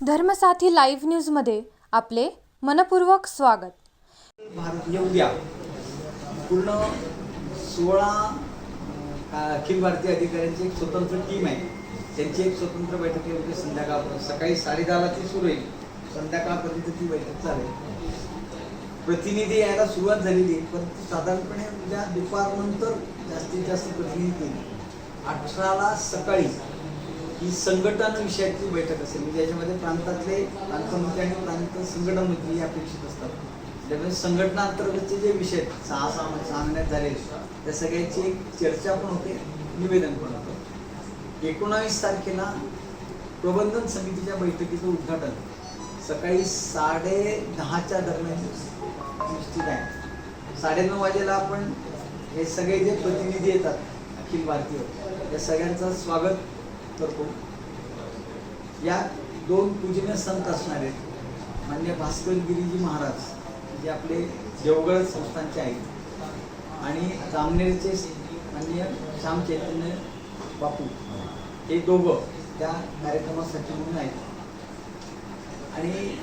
धर्मसाथी live न्यूजमध्ये आपले मनपूर्वक स्वागत. भारत उद्या पूर्ण सोळा अखिल भारतीय अधिकाऱ्यांची एक स्वतंत्र टीम आहे. त्यांची एक स्वतंत्र बैठक आहे उद्या संध्याकाळपर्यंत. सकाळी साडेदहाला ती सुरू होईल. संध्याकाळपर्यंत ती बैठक चालेल. प्रतिनिधी यायला सुरुवात झालेली आहे परंतु साधारणपणे उद्या दुपारनंतर जास्तीत जास्त प्रतिनिधी अठराला सकाळी ही संघटन विषयाची बैठक असेल म्हणजे याच्यामध्ये प्रांतातले प्रांतमंत्री आणि प्रांत संघटन मंत्री हे अपेक्षित असतात. त्यामुळे संघटना अंतर्गतचे जे विषय आहेत, सहा सहा सहा महिन्यात झाले त्या सगळ्यांची एक चर्चा पण होते निवेदन पण होतं. एकोणावीस तारखेला प्रबंधन समितीच्या बैठकीचं उद्घाटन सकाळी साडे दहाच्या दरम्यान निश्चित आहे. साडेनऊ वाजेला आपण हे सगळे जे प्रतिनिधी येतात अखिल भारतीय या सगळ्यांचं स्वागत करतो या दोन पूजनीय संत असणारे मान्य भास्कर गिरीजी महाराज जे आपले देवगड संस्थानचे आहेत. आणि जामनेरचे मान्य श्याम चैतन्य बापू. हे दोघं त्या कार्यक्रमासाठी म्हणून आहेत. आणि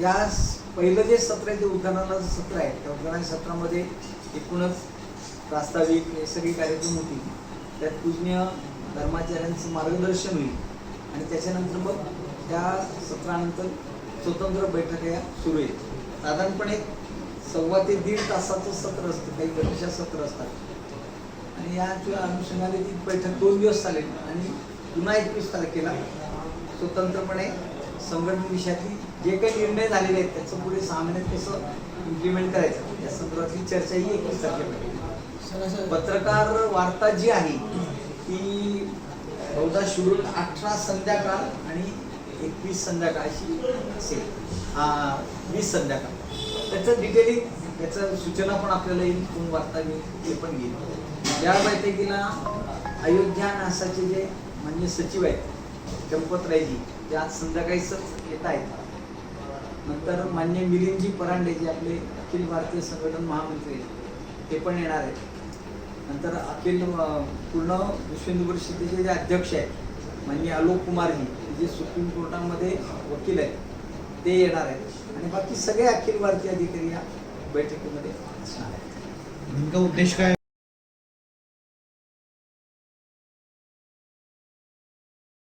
या स- पहिलं जे सत्र आहे ते उद्घाटनाचं सत्र आहे. त्या उद्घाटन सत्रामध्ये एकूणच प्रास्ताविक हे सगळे कार्यक्रम होतील त्यात पूजनीय धर्माचार्यांचं मार्गदर्शन होईल. आणि त्याच्यानंतर मग त्या सत्रानंतर स्वतंत्र बैठका सुरू आहेत. साधारणपणे सव्वा ते दीड तासाचं सत्र असतं काही गणेशा सत्र असतात. आणि याच्या अनुषंगाने ती बैठक दोन दिवस चालेल. आणि पुन्हा एकवीस तारखेला स्वतंत्रपणे संघटन विषयातली जे काही निर्णय झालेले आहेत त्याचं पुढे सहा महिन्यात कसं इम्प्लिमेंट करायचं या संदर्भातली चर्चा ही एकवीस तारखेला पत्रकार वार्ता जी आहे बहुधा शेड्यूल अठरा संध्याकाळ आणि एकवीस संध्याकाळ अशी असेल वीस संध्याकाळ. त्याचं डिटेलिंग त्याचं सूचना पण आपल्याला येईल कोण वार्ता घेईल ते पण घेईल या बैठकीला अयोध्या नासाचे जे मान्य सचिव आहेत चंपतरायजी ते आज संध्याकाळीच येत आहेत. नंतर मान्य मिलिंदजी परांडे जे आपले अखिल भारतीय संघटन महामंत्री आहेत ते पण येणार आहेत. नंतर अखिल पूर्ण विश्व हिंदू परिषदेचे जे अध्यक्ष आहेत म्हणजे आलोक कुमारजी जे सुप्रीम कोर्टामध्ये वकील आहेत ते येणार आहेत. आणि बाकी सगळे अखिल भारतीय अधिकारी या बैठकीमध्ये असणार आहेत. नेमका उद्देश काय